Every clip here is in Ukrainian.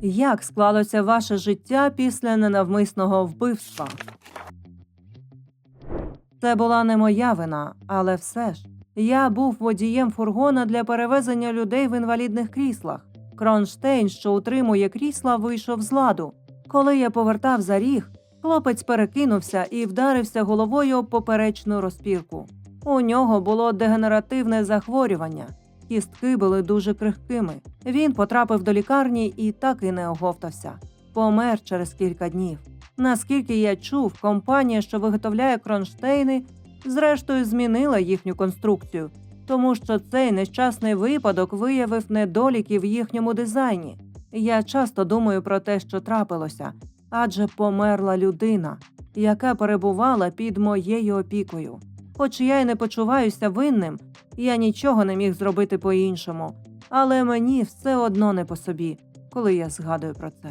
Як склалося ваше життя після ненавмисного вбивства? Це була не моя вина, але все ж. Я був водієм фургона для перевезення людей в інвалідних кріслах. Кронштейн, що утримує крісла, вийшов з ладу. Коли я повертав за ріг, хлопець перекинувся і вдарився головою об поперечну розпірку. У нього було дегенеративне захворювання. Кістки були дуже крихкими. Він потрапив до лікарні і так і не оговтався. Помер через кілька днів. Наскільки я чув, компанія, що виготовляє кронштейни, зрештою змінила їхню конструкцію, тому що цей нещасний випадок виявив недоліки в їхньому дизайні. Я часто думаю про те, що трапилося, адже померла людина, яка перебувала під моєю опікою. Хоч я й не почуваюся винним, я нічого не міг зробити по-іншому, але мені все одно не по собі, коли я згадую про це.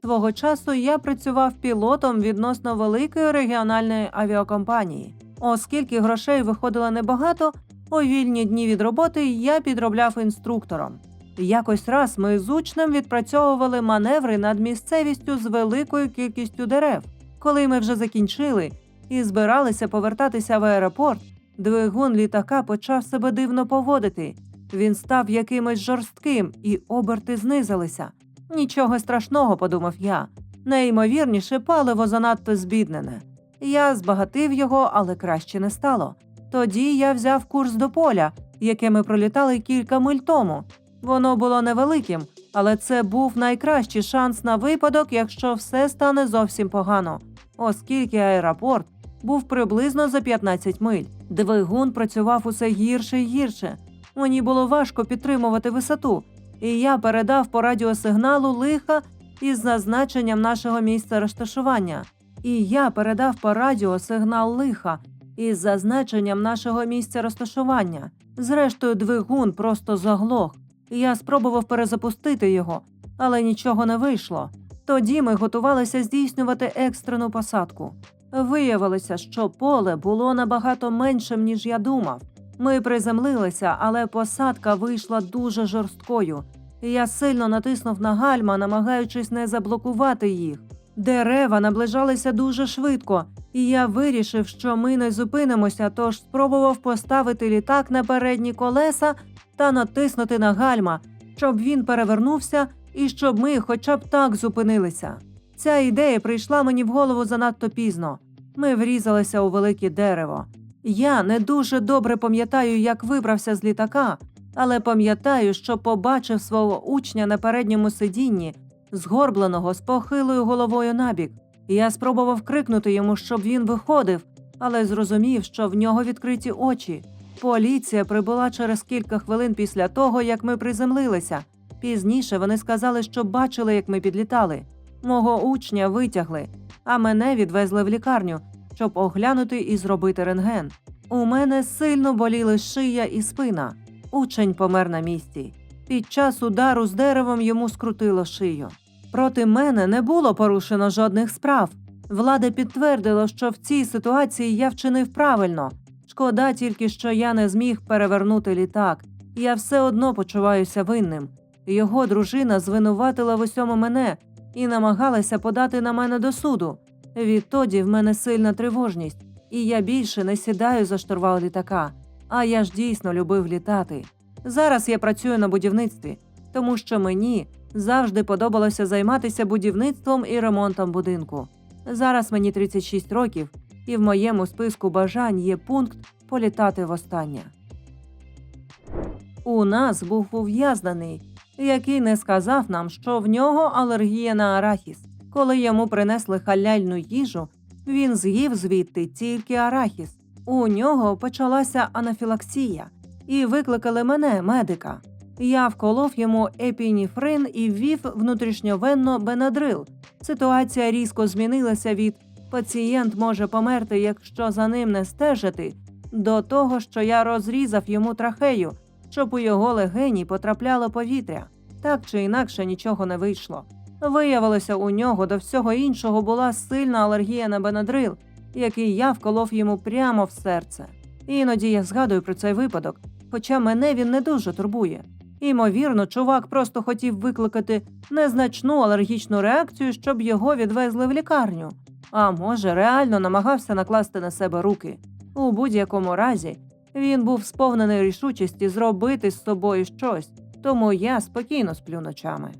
Свого часу я працював пілотом відносно великої регіональної авіакомпанії. Оскільки грошей виходило небагато, у вільні дні від роботи я підробляв інструктором. Якось раз ми з учнем відпрацьовували маневри над місцевістю з великою кількістю дерев. Коли ми вже закінчили і збиралися повертатися в аеропорт, двигун літака почав себе дивно поводити. Він став якимось жорстким, і оберти знизилися. Нічого страшного, подумав я. Найімовірніше, паливо занадто збіднене. Я збагатив його, але краще не стало. Тоді я взяв курс до поля, яке ми пролітали кілька миль тому. Воно було невеликим, але це був найкращий шанс на випадок, якщо все стане зовсім погано, оскільки аеропорт був приблизно за 15 миль. Двигун працював усе гірше і гірше. Мені було важко підтримувати висоту, і я передав по радіосигналу лиха із зазначенням нашого місця розташування. І я передав по радіо сигнал лиха із зазначенням нашого місця розташування. Зрештою, двигун просто заглох. Я спробував перезапустити його, але нічого не вийшло. Тоді ми готувалися здійснювати екстрену посадку. Виявилося, що поле було набагато меншим, ніж я думав. Ми приземлилися, але посадка вийшла дуже жорсткою. Я сильно натиснув на гальма, намагаючись не заблокувати їх. Дерева наближалися дуже швидко, і я вирішив, що ми не зупинимося, тож спробував поставити літак на передні колеса та натиснути на гальма, щоб він перевернувся і щоб ми хоча б так зупинилися. Ця ідея прийшла мені в голову занадто пізно. Ми врізалися у велике дерево. Я не дуже добре пам'ятаю, як вибрався з літака, але пам'ятаю, що побачив свого учня на передньому сидінні, згорбленого з похилою головою набік. Я спробував крикнути йому, щоб він виходив, але зрозумів, що в нього відкриті очі. Поліція прибула через кілька хвилин після того, як ми приземлилися. Пізніше вони сказали, що бачили, як ми підлітали. Мого учня витягли, а мене відвезли в лікарню, щоб оглянути і зробити рентген. У мене сильно боліли шия і спина. Учень помер на місці. Під час удару з деревом йому скрутило шию. Проти мене не було порушено жодних справ. Влада підтвердила, що в цій ситуації я вчинив правильно. Шкода тільки, що я не зміг перевернути літак. Я все одно почуваюся винним. Його дружина звинуватила в усьому мене і намагалася подати на мене до суду. Відтоді в мене сильна тривожність, і я більше не сідаю за штурвал літака. А я ж дійсно любив літати. Зараз я працюю на будівництві, тому що мені завжди подобалося займатися будівництвом і ремонтом будинку. Зараз мені 36 років, і в моєму списку бажань є пункт політати востаннє. У нас був ув'язнений, який не сказав нам, що в нього алергія на арахіс. Коли йому принесли халяльну їжу, він з'їв звідти тільки арахіс. У нього почалася анафілаксія, і викликали мене, медика. Я вколов йому епініфрин і ввів внутрішньовенно бенадрил. Ситуація різко змінилася від пацієнт може померти, якщо за ним не стежити, до того, що я розрізав йому трахею, щоб у його легені потрапляло повітря. Так чи інакше нічого не вийшло. Виявилося, у нього до всього іншого була сильна алергія на бенадрил, який я вколов йому прямо в серце. Іноді я згадую про цей випадок, хоча мене він не дуже турбує. Імовірно, чувак просто хотів викликати незначну алергічну реакцію, щоб його відвезли в лікарню. А може, реально намагався накласти на себе руки. У будь-якому разі він був сповнений рішучості зробити з собою щось, тому я спокійно сплю ночами.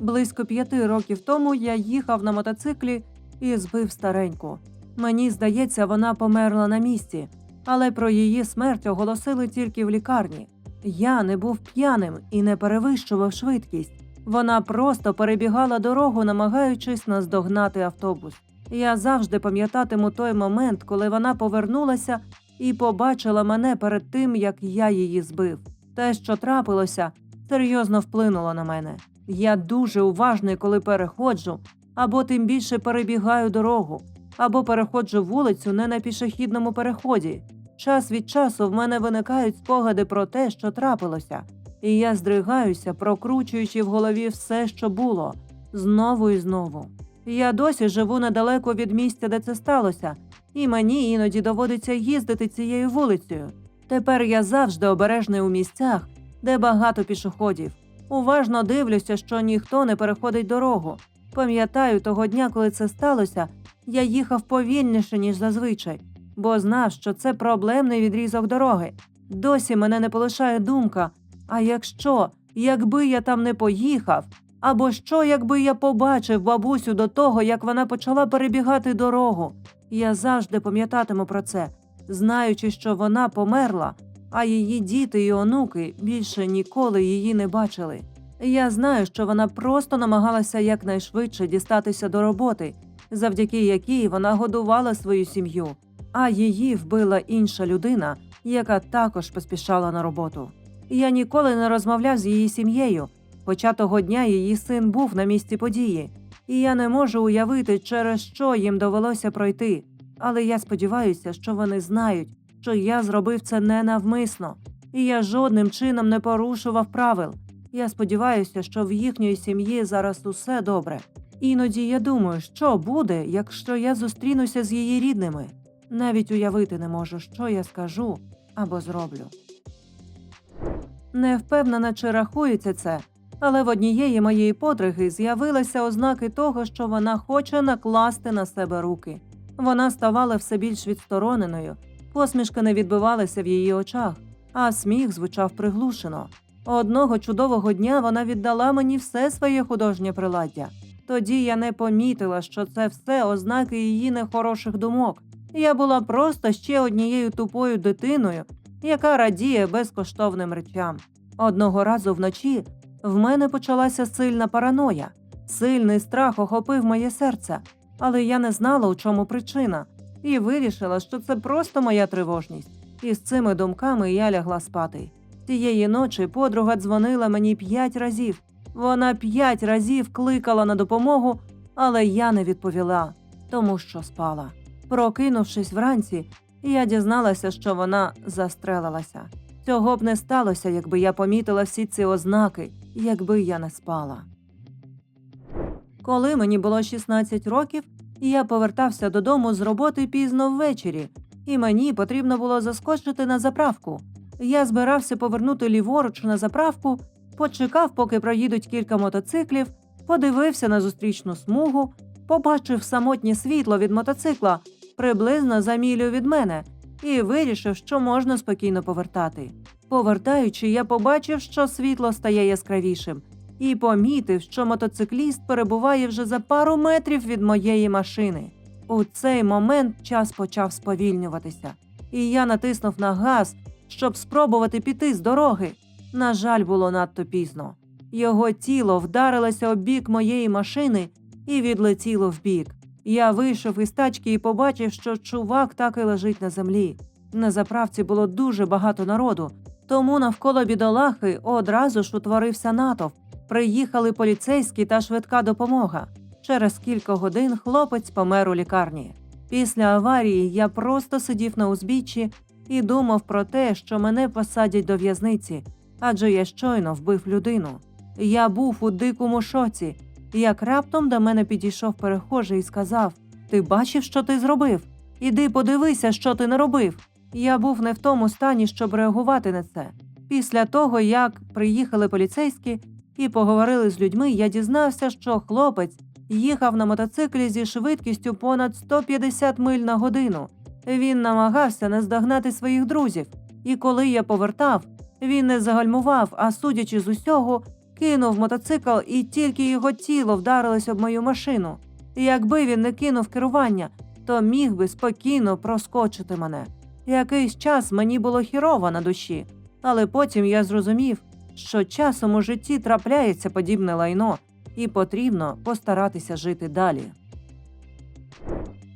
Близько п'яти років тому я їхав на мотоциклі і збив стареньку. Мені здається, вона померла на місці, але про її смерть оголосили тільки в лікарні. Я не був п'яним і не перевищував швидкість. Вона просто перебігала дорогу, намагаючись наздогнати автобус. Я завжди пам'ятатиму той момент, коли вона повернулася і побачила мене перед тим, як я її збив. Те, що трапилося, серйозно вплинуло на мене. Я дуже уважний, коли переходжу, або тим більше перебігаю дорогу, або переходжу вулицю не на пішохідному переході. Час від часу в мене виникають спогади про те, що трапилося, і я здригаюся, прокручуючи в голові все, що було, знову і знову. Я досі живу недалеко від місця, де це сталося, і мені іноді доводиться їздити цією вулицею. Тепер я завжди обережний у місцях, де багато пішоходів. Уважно дивлюся, що ніхто не переходить дорогу. Пам'ятаю, того дня, коли це сталося, я їхав повільніше, ніж зазвичай, бо знав, що це проблемний відрізок дороги. Досі мене не полишає думка: а якщо, якби я там не поїхав, або що, якби я побачив бабусю до того, як вона почала перебігати дорогу. Я завжди пам'ятатиму про це, знаючи, що вона померла, а її діти і онуки більше ніколи її не бачили. Я знаю, що вона просто намагалася якнайшвидше дістатися до роботи, завдяки якій вона годувала свою сім'ю, а її вбила інша людина, яка також поспішала на роботу. Я ніколи не розмовляв з її сім'єю, хоча того дня її син був на місці події, і я не можу уявити, через що їм довелося пройти. Але я сподіваюся, що вони знають, що я зробив це ненавмисно, і я жодним чином не порушував правил. Я сподіваюся, що в їхньої сім'ї зараз усе добре. Іноді я думаю, що буде, якщо я зустрінуся з її рідними. Навіть уявити не можу, що я скажу або зроблю. Не впевнена, чи рахується це, але в однієї моєї подруги з'явилися ознаки того, що вона хоче накласти на себе руки. Вона ставала все більш відстороненою, посмішки не відбивалися в її очах, а сміх звучав приглушено. Одного чудового дня вона віддала мені все своє художнє приладдя. Тоді я не помітила, що це все ознаки її нехороших думок. Я була просто ще однією тупою дитиною, яка радіє безкоштовним речам. Одного разу вночі в мене почалася сильна параноя. Сильний страх охопив моє серце, але я не знала, у чому причина, і вирішила, що це просто моя тривожність. І з цими думками я лягла спати. Тієї ночі подруга дзвонила мені п'ять разів. Вона п'ять разів кликала на допомогу, але я не відповіла, тому що спала. Прокинувшись вранці, я дізналася, що вона застрелилася. Цього б не сталося, якби я помітила всі ці ознаки, якби я не спала. Коли мені було 16 років, я повертався додому з роботи пізно ввечері, і мені потрібно було заскочити на заправку. Я збирався повернути ліворуч на заправку, почекав, поки проїдуть кілька мотоциклів, подивився на зустрічну смугу, побачив самотнє світло від мотоцикла приблизно за мілю від мене, і вирішив, що можна спокійно повертати. Повертаючи, я побачив, що світло стає яскравішим, і помітив, що мотоцикліст перебуває вже за пару метрів від моєї машини. У цей момент час почав сповільнюватися, і я натиснув на газ, щоб спробувати піти з дороги. На жаль, було надто пізно. Його тіло вдарилося об бік моєї машини і відлетіло вбік. Я вийшов із тачки і побачив, що чувак так і лежить на землі. На заправці було дуже багато народу, тому навколо бідолахи одразу ж утворився натовп. Приїхали поліцейські та швидка допомога. Через кілька годин хлопець помер у лікарні. Після аварії я просто сидів на узбіччі і думав про те, що мене посадять до в'язниці, адже я щойно вбив людину. Я був у дикому шоці, як раптом до мене підійшов перехожий і сказав: Ти бачив, що ти зробив? Іди подивися, що ти наробив. Я був не в тому стані, щоб реагувати на це. Після того, як приїхали поліцейські і поговорили з людьми, я дізнався, що хлопець їхав на мотоциклі зі швидкістю понад 150 миль на годину. Він намагався наздогнати своїх друзів, і коли я повертав, він не загальмував, а судячи з усього, кинув мотоцикл, і тільки його тіло вдарилось об мою машину. Якби він не кинув керування, то міг би спокійно проскочити мене. Якийсь час мені було хірово на душі, але потім я зрозумів, що часом у житті трапляється подібне лайно, і потрібно постаратися жити далі.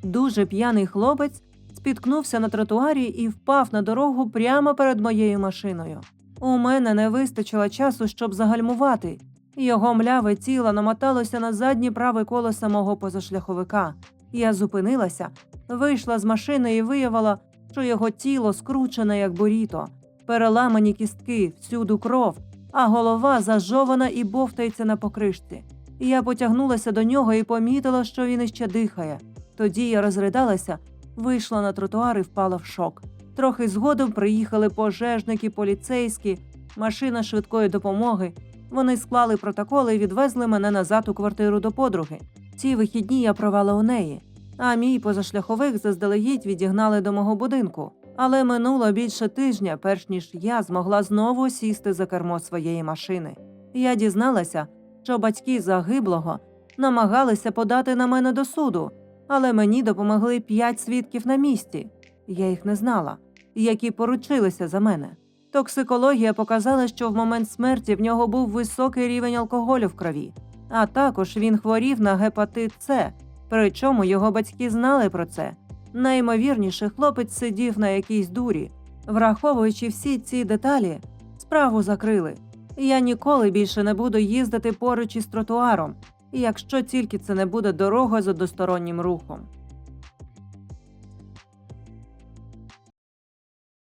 Дуже п'яний хлопець спіткнувся на тротуарі і впав на дорогу прямо перед моєю машиною. У мене не вистачило часу, щоб загальмувати. Його мляве тіло намоталося на заднє праве колесо мого позашляховика. Я зупинилася, вийшла з машини і виявила, що його тіло скручене, як буріто, переламані кістки, всюду кров, а голова зажована і бовтається на покришці. Я потягнулася до нього і помітила, що він іще дихає. Тоді я розридалася, вийшла на тротуар і впала в шок. Трохи згодом приїхали пожежники, поліцейські, машина швидкої допомоги. Вони склали протоколи і відвезли мене назад у квартиру до подруги. Ці вихідні я провела у неї, а мій позашляховик заздалегідь відігнали до мого будинку. Але минуло більше тижня, перш ніж я змогла знову сісти за кермо своєї машини. Я дізналася, що батьки загиблого намагалися подати на мене до суду, але мені допомогли п'ять свідків на місці. Я їх не знала, які поручилися за мене. Токсикологія показала, що в момент смерті в нього був високий рівень алкоголю в крові, а також він хворів на гепатит С, причому його батьки знали про це. Наймовірніше, хлопець сидів на якійсь дурі. Враховуючи всі ці деталі, справу закрили. Я ніколи більше не буду їздити поруч із тротуаром, якщо тільки це не буде дорога з одностороннім рухом.